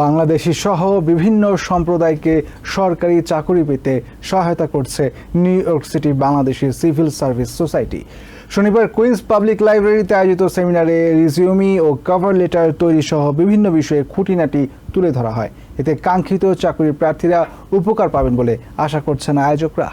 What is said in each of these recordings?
বাংলাদেশি সহ বিভিন্ন সম্প্রদায়কে সরকারি চাকরি পেতে সহায়তা করছে New York City Bangladeshi civil service society. শনিবার কুইন্স পাবলিক লাইব্রেরিতে আয়োজিত সেমিনারে রিজিউমি ও কভার লেটার তৈরি সহ বিভিন্ন বিষয়ে খুঁটিনাটি তুলে ধরা হয়। এতে কাঙ্ক্ষিত চাকরির প্রার্থীরা উপকার পাবেন বলে আশা করছেন আয়োজকরা।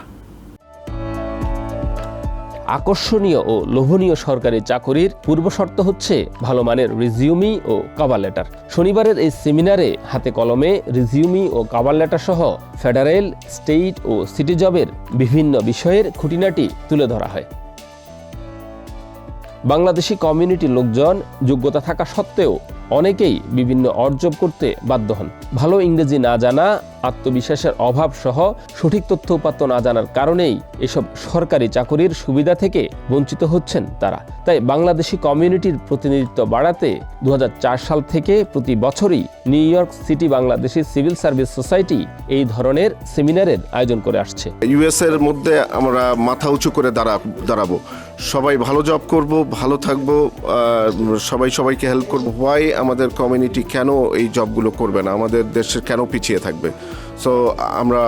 আকর্ষণীয় ও লোভনীয় সরকারি চাকরির পূর্বশর্ত হচ্ছে ভালো মানের রিজিউমি ও কাভার লেটার। শনিবারের এই সেমিনারে হাতে কলমে রিজিউমি ও কাভার লেটার সহ ফেডারেল, স্টেট ও সিটি জবের বিভিন্ন বিষয়ের খুঁটিনাটি তুলে ধরা হয়। বাংলাদেশি কমিউনিটি লোকজন যোগ্যতা থাকা সত্ত্বেও অনেকেই বিভিন্ন অর্জব করতে বাধ্য হন। ভালো ইংরেজি না জানা আত্মবিশ্বাসের অভাব সহ সঠিক তথ্য উপাত্ত না জানার কারণেই এসব সরকারি চাকরির সুবিধা থেকে বঞ্চিত হচ্ছেন তারা। তাই বাংলাদেশি কমিউনিটির প্রতিনিধিত্ব বাড়াতে দু হাজার চার সাল থেকে প্রতি বছরই New York City Bangladeshi civil service society এই ধরনের সেমিনারের আয়োজন করে আসছে। ইউএস এর মধ্যে আমরা মাথা উঁচু করে দাঁড়া, দাঁড়াবো। সবাই ভালো জব করব, ভালো থাকব সবাই সবাইকে হেল্প করব। হোয়াই আমাদের কমিউনিটি কেন এই জবগুলো করবে না? আমাদের দেশের কেন পিছিয়ে থাকবে? সো আমরা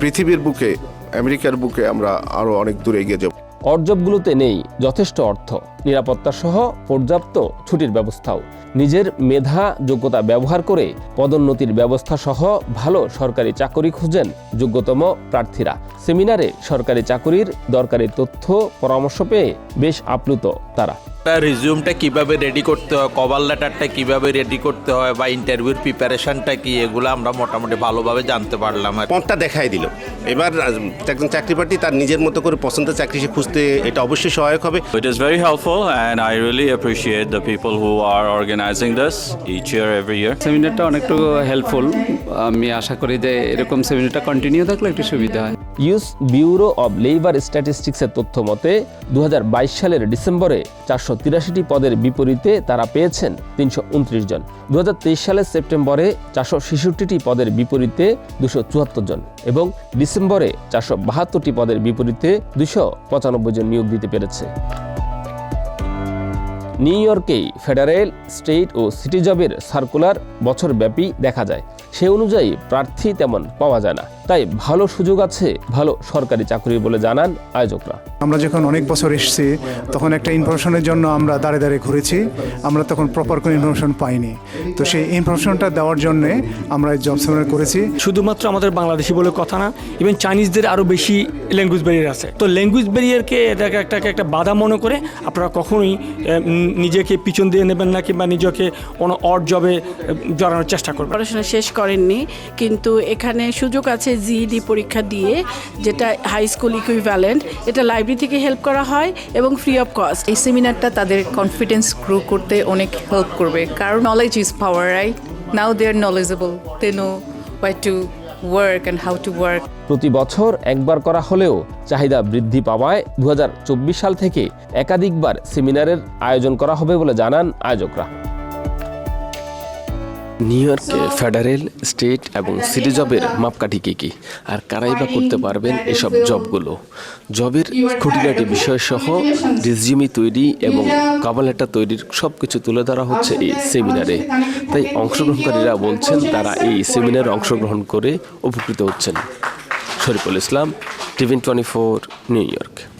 পৃথিবীর বুকে, আমেরিকার বুকে আমরা আরও অনেক দূরে এগিয়ে যাব। অর্জবগুলোতে নেই, যথেষ্ট অর্থ। নিরাপত্তা সহ পর্যাপ্ত ছুটির ব্যবস্থাও। নিজের মেধা যোগ্যতা ব্যবহার করে পদোন্নতির ব্যবস্থা সহ ভালো সরকারি চাকরি খুঁজেন যোগ্যতম প্রার্থীরা। সেমিনারে সরকারি চাকরির দরকারি তথ্য পরামর্শ পেয়ে বেশ আপ্লুত তারা। রিজিউমটা কীভাবে রেডি করতে হয়? কভার লেটারটা কীভাবে রেডি করতে হয়? বা ইন্টারভিউর প্রিপারেশনটা কি? এগুলো আমরা মোটামুটি ভালোভাবে জানতে পারলাম আর পথটা দেখাই দিল। এবার একজন চাকরি প্রার্থী তার নিজের মতো করে পছন্দের চাকরি সে খুঁজতে এটা অবশ্যই সহায়ক হবে। It is very helpful, and I really appreciate the people who are organizing this each year, every year. সেমিনারটা অনেকটু হেল্পফুল আমি আশা করি যে এরকম সেমিনারটা কন্টিনিউ থাকলে একটু সুবিধা হয়। ইউএস ব্যুরো অব লেবার স্ট্যাটিস্টিক্সের তথ্য মতে দু সালের ডিসেম্বরে চারশো তিরাশিটি পদের বিপরীতে তারা পেয়েছেন তিনশো উনত্রিশ জন। দু হাজার তেইশ সালের সেপ্টেম্বরে চারশো ছেষট্টিটি পদের বিপরীতে দুশো চুয়াত্তর জন এবং ডিসেম্বরে চারশো বাহাত্তরটি পদের বিপরীতে দুশো পঁচানব্বই জন নিয়োগ দিতে পেরেছে। নিউ ইয়র্কেই ফেডারেল, স্টেট ও সিটি জবের সার্কুলার বছরব্যাপী দেখা যায়। সে অনুযায়ী প্রার্থী তেমন পাওয়া যায় না। তাই ভালো সুযোগ আছে ভালো সরকারি চাকরি বলে জানান আয়োজকরা। আমরা যখন অনেক বছর এসেছি তখন একটা ইনফরমেশনের জন্য আমরা দাঁড়ে দাঁড়িয়ে ঘুরেছি আমরা তখন প্রপার কোনো ইনফরমেশন পাইনি। তো সেই ইনফরমেশনটা দেওয়ার জন্যে আমরা জব সেমিনার করেছি। শুধুমাত্র আমাদের বাংলাদেশি বলে কথা না ইভেন চাইনিজদের আরও বেশি ল্যাঙ্গুয়েজ ব্যারিয়ার আছে। তো ল্যাঙ্গুয়েজ ব্যারিয়ারকে এটাকে একটা একটা বাধা মনে করে আপনারা কখনোই নিজেকে পিছন দিয়ে নেবেন না কিংবা নিজেকে কোনো অড জবে জড়ানোর চেষ্টা করবেন। পড়াশোনা শেষ করেননি কিন্তু এখানে সুযোগ আছে জিইডি পরীক্ষা দিয়ে যেটা হাই স্কুল ইকুইভ্যালেন্ট এটা লাইব্রেরি থেকে হেল্প করা হয় এবং ফ্রি অফ কস্ট এই সেমিনারটা তাদের কনফিডেন্স গ্রো করতে অনেক হেল্প করবে। কারণ knowledge is power right now they are knowledgeable they know why to work and how to work প্রতি বছর একবার করা হলেও চাহিদা বৃদ্ধি পাওয়ায় দু হাজার চব্বিশ সাল থেকে একাধিকবার সেমিনারের আয়োজন করা হবে বলে জানান আয়োজকরা। নিউ ইয়র্কে ফেডারেল স্টেট এবং সিটি জবের মাপকাঠি কী কী? আর কারাই বা করতে পারবেন এসব জবগুলো জবের খুঁটিনাটি বিষয় সহ রিজিউমি তৈরি এবং কভার লেটার তৈরির সব কিছু তুলে ধরা হচ্ছে এই সেমিনারে তাই অংশগ্রহণকারীরা বলছেন তারা এই সেমিনারে অংশগ্রহণ করে উপকৃত হচ্ছেন। Shariful Islam TVN twenty four New York